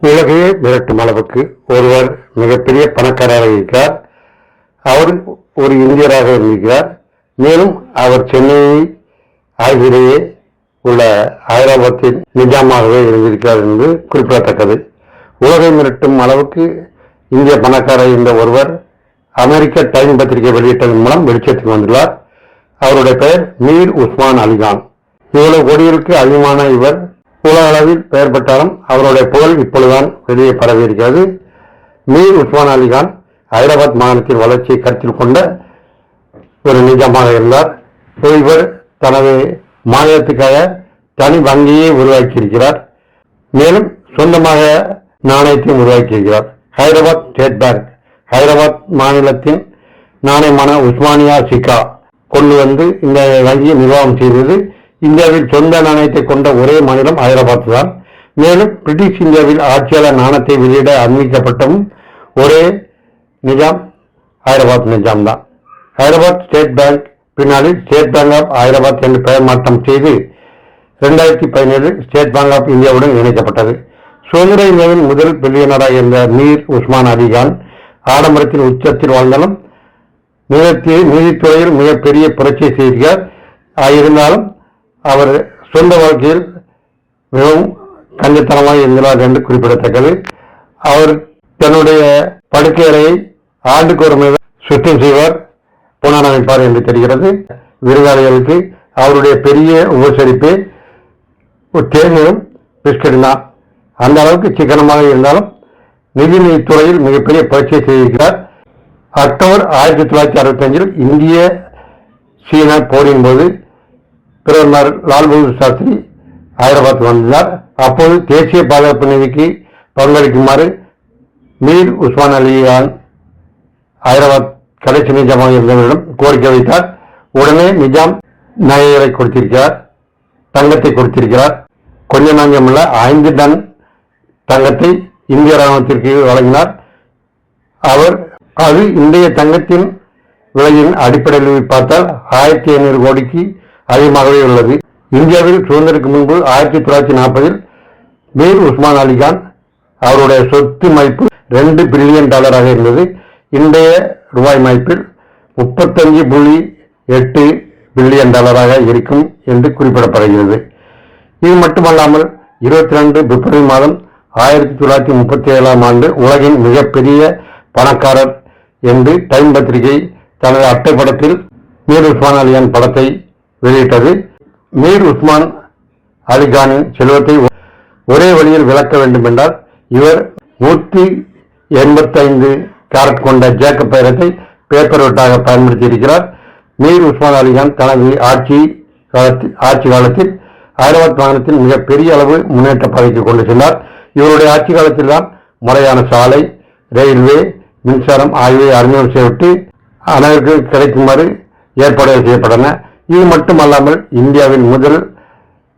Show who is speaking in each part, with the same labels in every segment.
Speaker 1: உலகையே மிரட்டும் அளவுக்கு ஒருவர் மிகப்பெரிய பணக்காரராக இருக்கிறார். அவர் ஒரு இந்தியராக இருக்கிறார். மேலும் அவர் சென்னையை ஆகியிலேயே உள்ள ஹைதராபாத்தில் நிஜாமாகவே இருந்திருக்கிறார் என்பது குறிப்பிடத்தக்கது. உலகை மிரட்டும் அளவுக்கு இந்திய பணக்காரர் என்ற ஒருவர் அமெரிக்க டைம் பத்திரிகை வெளியிட்டதன் மூலம் வெளிச்சத்துக்கு வந்துள்ளார். அவருடைய பெயர் மீர் உஸ்மான் அலிகான். இவ்வளவு கோடிகளுக்கு அதிகமான இவர் உலக அளவில் பெயர் பெற்றாலும் அவருடைய புகழ் இப்பொழுதுதான் வெளியே பரவி இருக்கிறது மீர் உஸ்மான் அலிகான் ஹைதராபாத் மாநிலத்தின் வளர்ச்சியை கருத்தில் கொண்ட ஒரு நிஜமாக இருந்தார். இவர் தனது மாநிலத்துக்காக தனி வங்கியை உருவாக்கியிருக்கிறார். மேலும் சொந்தமாக நாணயத்தையும் உருவாக்கியிருக்கிறார். ஹைதராபாத் ஸ்டேட் பேங்க் ஹைதராபாத் மாநிலத்தின் நாணயமான உஸ்மானியா சிக்கா கொண்டு வந்து இந்த வங்கியை நிர்வாகம் செய்தது இந்தியாவில் சொந்த நாணயத்தை கொண்ட ஒரே மாநிலம் ஹைதராபாத் தான். மேலும் பிரிட்டிஷ் இந்தியாவில் ஆட்சியாளர் நாணயத்தை வெளியிட அனுமதிக்கப்பட்டும் ஒரே நிஜாம் ஹைதராபாத் நிஜாம் தான். ஹைதராபாத் ஸ்டேட் பேங்க் பின்னாளில் ஸ்டேட் பேங்க் ஆஃப் ஹைதராபாத் என்று பெயர் மாற்றம் செய்து இரண்டாயிரத்தி பதினேழு ஸ்டேட் பேங்க் ஆஃப் இந்தியாவுடன் இணைக்கப்பட்டது. சுதந்திர இந்தியாவின் முதல் பில்லியனராக இருந்த மீர் உஸ்மான் அலிகான் ஆடம்பரத்தின் உச்சத்தில் வாழ்ந்தாலும் நிலத்தி நீதித்துறையில் மிகப்பெரிய புரட்சியை செய்கிறார் இருந்தாலும் அவர் சொந்த வாழ்க்கையில் மிகவும் கஞ்சத்தனமாக இருந்தார் என்று குறிப்பிடத்தக்கது. அவர் தன்னுடைய படுக்கையறையை ஆண்டுக்கு ஒரு முறை சுத்தம் செய்வார். புனரமைப்பார் என்று தெரிகிறது. விருதாளிகளுக்கு அவருடைய பெரிய உபசரிப்பு ஒரு தேநீரும் பிஸ்கட் தான் அந்த அளவுக்கு சிக்கனமாக இருந்தாலும் நிதிநிதித்துறையில் மிகப்பெரிய புரட்சியை செய்திருக்கிறார். அக்டோபர் ஆயிரத்தி தொள்ளாயிரத்தி அறுபத்தஞ்சில் இந்திய சீன போரின் போது பிரதமர் லால் பகதூர் சாஸ்திரி ஹைதராபாத் வந்தார். அப்போது தேசிய பாதுகாப்பு நிதிக்கு பங்களிக்குமாறு மீர் உஸ்மான் அலிகான் ஹைதராபாத் கடைசி நிஜாமாக இருந்தவரிடம் கோரிக்கை வைத்தார். உடனே நிஜாம் நகைகளை கொடுத்திருக்கிறார். தங்கத்தை கொடுத்திருக்கிறார். கொஞ்ச நஞ்சமுள்ள ஐந்து டன் தங்கத்தை இந்திய ராணுவத்திற்கு வழங்கினார். அவர் அது இன்றைய தங்கத்தின் விலையின் அடிப்படையில் பார்த்தால் ஆயிரத்தி ஐநூறு கோடிக்கு அதிகமாகவே உள்ளது. இந்தியாவில் சுதந்திரக்கு முன்பு ஆயிரத்தி தொள்ளாயிரத்தி நாற்பதில் மீர் உஸ்மான் அலிகான் அவருடைய சொத்து மதிப்பு ரெண்டு பில்லியன் டாலராக இருந்தது. இன்றைய ரூபாய் மதிப்பில் முப்பத்தஞ்சு புள்ளி எட்டு பில்லியன் டாலராக இருக்கும் என்று குறிப்பிடப்படுகிறது. இது மட்டுமல்லாமல் இருபத்தி ரெண்டு பிப்ரவரி மாதம் ஆயிரத்தி தொள்ளாயிரத்தி முப்பத்தி ஏழாம் ஆண்டு உலகின் மிகப்பெரிய பணக்காரர் என்று டைம் பத்திரிகை தனது அட்டைப்படத்தில் மீர் உஸ்மான் அலிகான் படத்தை வெளியிட்டது. மீர் உஸ்மான் அலிகானின் செல்வத்தை ஒரே வழியில் விளக்க வேண்டும் என்றால் இவர் நூற்றி எண்பத்தைந்து கேரட் கொண்ட ஜேக்கப் பயிரத்தை பேப்பர் வெட்டாக பயன்படுத்தி இருக்கிறார் மீர் உஸ்மான் அலிகான் தனது ஆட்சி காலத்தில் ஆட்சி காலத்தில் ஹைதராபாத் மாநிலத்தில் மிகப்பெரிய அளவு முன்னேற்ற பாதைக்கு கொண்டு சென்றார். இவருடைய ஆட்சி காலத்தில் தான் முறையான சாலை ரயில்வே மின்சாரம் ஆகியவை அறிமுகம் செய்யப்பட்டு அனைவருக்கு கிடைக்குமாறு ஏற்பாடுகள் செய்யப்பட்டன. இது மட்டுமல்லாமல் இந்தியாவின் முதல்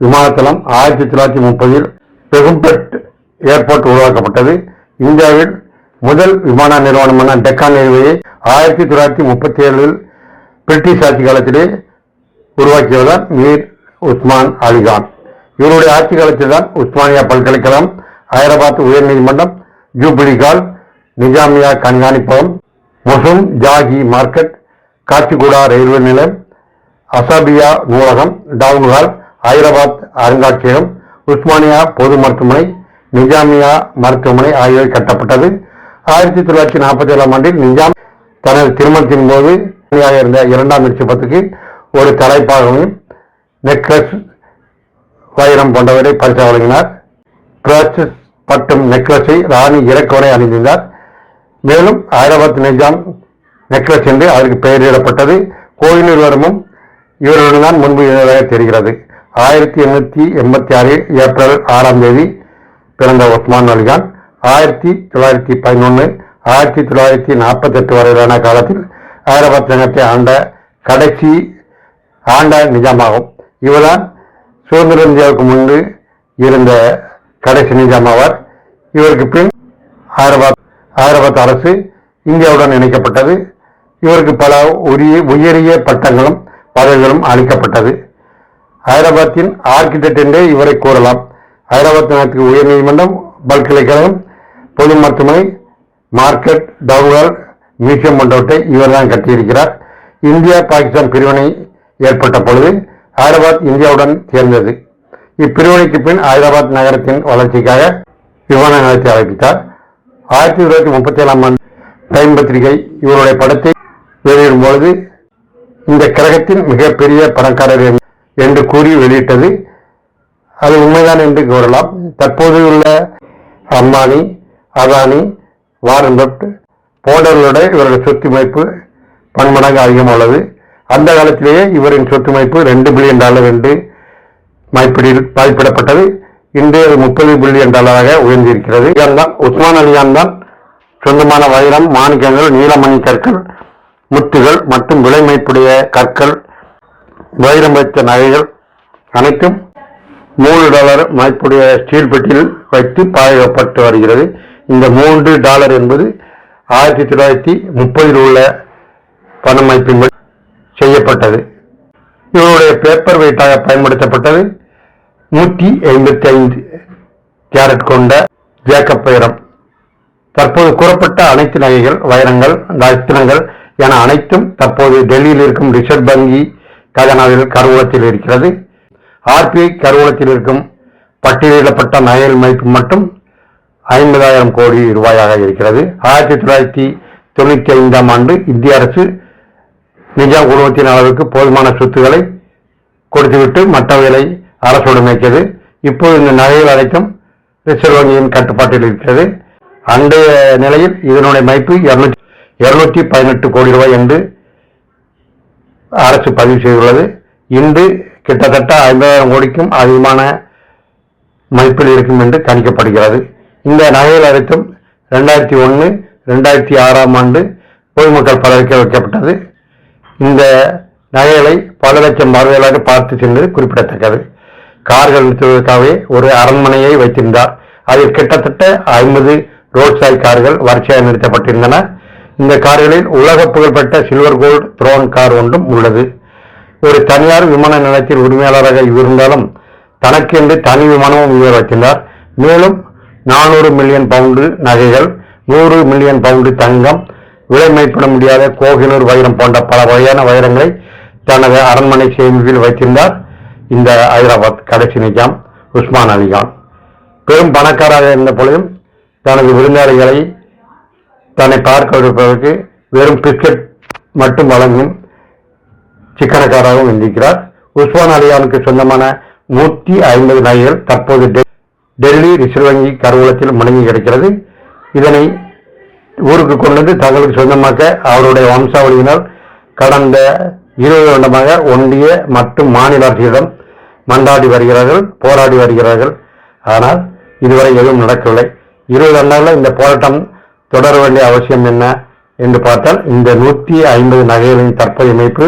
Speaker 1: விமானத்தளம் ஆயிரத்தி தொள்ளாயிரத்தி முப்பதில் பெகும்பட் ஏர்போர்ட் உருவாக்கப்பட்டது. இந்தியாவில் முதல் விமான நிறுவனமான டெக்கான் ரயில்வேயை ஆயிரத்தி தொள்ளாயிரத்தி முப்பத்தி ஏழில் பிரிட்டிஷ் ஆட்சி காலத்திலே உருவாக்கியவர் மீர் உஸ்மான் அலிகான் இவருடைய ஆட்சி காலத்தில் தான் உஸ்மானியா பல்கலைக்கழகம் ஹைதராபாத் உயர்நீதிமன்றம் ஜூபிலி ஹால் நிஜாமியா கண்காணிப்பகம் மொசும் ஜாகி மார்க்கெட் காச்சிகுடா ரயில்வே நிலையம் அசாபியா நூலகம் டவுன்ஹால் ஹைதராபாத் அருங்காட்சியகம் உஸ்மானியா பொது மருத்துவமனை நிஜாமியா மருத்துவமனை ஆகியவை கட்டப்பட்டது. ஆயிரத்தி தொள்ளாயிரத்தி நாற்பத்தி ஏழாம் ஆண்டில் நிஜாம் தனது திருமணத்தின் போது இருந்த இரண்டாம் நிச்சயத்துக்கு ஒரு தலைப்பாகவும் நெக்லஸ் வைரம் கொண்டவரை பரிசு வழங்கினார். பிரச்சஸ் பட்டும் நெக்லஸை ராணி இறக்கவரை அணிந்திருந்தார். மேலும் ஹைதராபாத் நிஜாம் நெக்லஸ் என்று அதற்கு பெயரிடப்பட்டது. கோயிலூர் வருமும் இவருடன் தான் முன்பு இருந்ததாக தெரிகிறது. ஆயிரத்தி எண்ணூற்றி எண்பத்தி ஆறு ஏப்ரல் ஆறாம் தேதி பிறந்த உஸ்மான் அலிகான் ஆயிரத்தி தொள்ளாயிரத்தி பதினொன்று ஆயிரத்தி தொள்ளாயிரத்தி நாற்பத்தெட்டு வரையிலான காலத்தில் ஹைதராபாத் நகரத்தை ஆண்ட கடைசி ஆண்ட நிஜாமாகும் இவர்தான் சுதந்திர இந்தியாவுக்கு முன்பு இருந்த கடைசி நிஜாம் ஆவார் இவருக்கு பின் ஹைதராபாத் ஹைதராபாத் அரசு இந்தியாவுடன் இணைக்கப்பட்டது. இவருக்கு பல உரிய உயரிய பட்டங்களும் பதவிகளும் அளிக்கப்பட்டது. ஹைதராபாத்தின் ஆர்கிடெக்ட் என்றே இவரை கூறலாம். ஹைதராபாத் நகரத்துக்கு உயர் நீதிமன்றம் பல்கலைக்கழகம் பொது மருத்துவமனை மார்க்கெட் டவுன்கால் மியூசியம் போன்றவற்றை இவர்தான் கட்டியிருக்கிறார். இந்தியா பாகிஸ்தான் பிரிவினை ஏற்பட்ட பொழுது ஹைதராபாத் இந்தியாவுடன் சேர்ந்தது. இப்பிரிவினைக்கு பின் ஹைதராபாத் நகரத்தின் வளர்ச்சிக்காக விமான நிலையத்தை ஆரம்பித்தார். ஆயிரத்தி தொள்ளாயிரத்தி முப்பத்தி ஏழாம் ஆண்டு டைம் பத்திரிகை இவருடைய படத்தை வெளியிடும் பொழுது இந்த கிரகத்தின் மிகப்பெரிய பணக்காரர் என்று- என்று கூறி வெளியிட்டது. அது உண்மைதான் என்று கூறலாம். தற்போது உள்ள அம்பானி அதானி வாரன் பட் போன்றவர்களோட இவருடைய சொத்து மதிப்பு பன்மடங்கு அதிகம் உள்ளது அந்த காலத்திலேயே இவரின் சொத்து மதிப்பு ரெண்டு பில்லியன் டாலர் என்று மதிப்பிடி மதிப்பிடப்பட்டது இன்று அது முப்பது பில்லியன் டாலராக உயர்ந்திருக்கிறது. இவர்தான் உஸ்மான் அலியான் தான் சொந்தமான வைரம் மாணிக்கங்கள் நீலமணி கற்கள் முத்துகள் மற்றும் விலைமைப்புடைய கற்கள் வைரம் வைத்த நகைகள் அனைத்தும் மூணு டாலர் மதிப்புடைய ஸ்டீல் பெட்டியில் வைத்து பாதுகாப்பட்டு வருகிறது. இந்த மூன்று டாலர் என்பது ஆயிரத்தி தொள்ளாயிரத்தி முப்பதில் உள்ள பண செய்யப்பட்டது. இவருடைய பேப்பர் வெயிட்டாக பயன்படுத்தப்பட்டது. நூற்றி ஐம்பத்தி ஐந்து கேரட் கொண்ட ஜேக்கப் வைரம். தற்போது கூறப்பட்ட அனைத்து நகைகள் வைரங்கள் ரத்தினங்கள் என அனைத்தும் தற்போது டெல்லியில் இருக்கும் ரிசர்வ் வங்கி கஜனாவில் கருவூலத்தில் இருக்கிறது. ஆர்பிஐ கருவூலத்தில் இருக்கும் பட்டியலிடப்பட்ட நயல் மதிப்பு மட்டும் ஐம்பதாயிரம் கோடி ரூபாயாக இருக்கிறது. ஆயிரத்தி தொள்ளாயிரத்தி தொண்ணூற்றி ஐந்தாம் ஆண்டு இந்திய அரசு நிஜாம் குடும்பத்தின் அளவுக்கு போதுமான சொத்துக்களை கொடுத்துவிட்டு மற்றவைகளை அரசுடைமைக்கிறது இப்போது இந்த நகைகள் அனைத்தும் ரிசர்வ் வங்கியின் கட்டுப்பாட்டில் இருக்கிறது. அன்றைய நிலையில் இதனுடைய மதிப்பு இருநூற்றி இருநூற்றி பதினெட்டு கோடி ரூபாய் என்று அரசு பதிவு செய்துள்ளது. இன்று கிட்டத்தட்ட ஐம்பதாயிரம் கோடிக்கும் அதிகமான மதிப்பில் இருக்கும் என்று கணிக்கப்படுகிறது. இந்த நகைகள் அனைத்தும் ரெண்டாயிரத்தி ஒன்று ரெண்டாயிரத்தி ஆறாம் ஆண்டு பொதுமக்கள் பலருக்கு வைக்கப்பட்டது. இந்த நகைகளை பல லட்சம் பார்வையாளர் பார்த்து சென்றது குறிப்பிடத்தக்கது. கார்கள் நிறுத்துவதற்காகவே ஒரு அரண்மனையை வைத்திருந்தார். அதில் கிட்டத்தட்ட ஐம்பது ரோட்ஸாய் கார்கள் வரிசையாக நிறுத்தப்பட்டிருந்தன. இந்த கார்களில் உலக புகழ்பெற்ற சில்வர் கோல்ட் த்ரோன் கார் ஒன்றும் உள்ளது. ஒரு தனியார் விமான நிலையத்தில் உரிமையாளராக இருந்தாலும் தனக்கு என்று தனி விமானமும் இவர் வைத்திருந்தார் மேலும் நானூறு மில்லியன் பவுண்டு நகைகள் நூறு மில்லியன் பவுண்டு தங்கம் விலை மதிப்பிட முடியாத கோகினூர் வைரம் போன்ற பல வகையான வைரங்களை தனது அரண்மனை சேமிப்பில் வைத்திருந்தார். இந்த ஹைதராபாத் கடைசி நிஜாம் உஸ்மான் அலிகான் பெரும் பணக்காராக இருந்த பொழுதும் தனது விருந்தாளிகளை தன்னை பார்க்க இருப்பதற்கு வெறும் பிஸ்கட் மட்டும் வழங்கும் சிக்கனக்காராகவும் இருந்திருக்கிறார். உஸ்மான் அலியானுக்கு சொந்தமான நூற்றி ஐம்பது நகைகள் தற்போது டெ- டெல்லி ரிசர்வ் வங்கி கருவூலத்தில் முடங்கி கிடக்கிறது. இதனை ஊருக்கு கொண்டு வந்து தங்களுக்கு சொந்தமாக்க அவருடைய வம்சாவளியினர் கடந்த இருபது வருடமாக ஒன்றிய மற்றும் மாநில அரசிடம் மண்டாடி வருகிறார்கள் போராடி வருகிறார்கள். ஆனால் இதுவரை எதுவும் நடக்கவில்லை. இருபது ஆண்டுகளில் இந்த போராட்டம் தொடர வேண்டிய அவசியம் என்ன என்று பார்த்தால் இந்த நூற்றி ஐம்பது நகைகளின் தற்போதைய அமைப்பு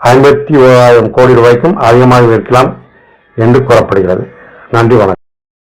Speaker 1: ஐம்பத்தி ஓராயிரம் கோடி ரூபாய்க்கும் அதிகமாக இருக்கலாம் என்று கூறப்படுகிறது. நன்றி வணக்கம்.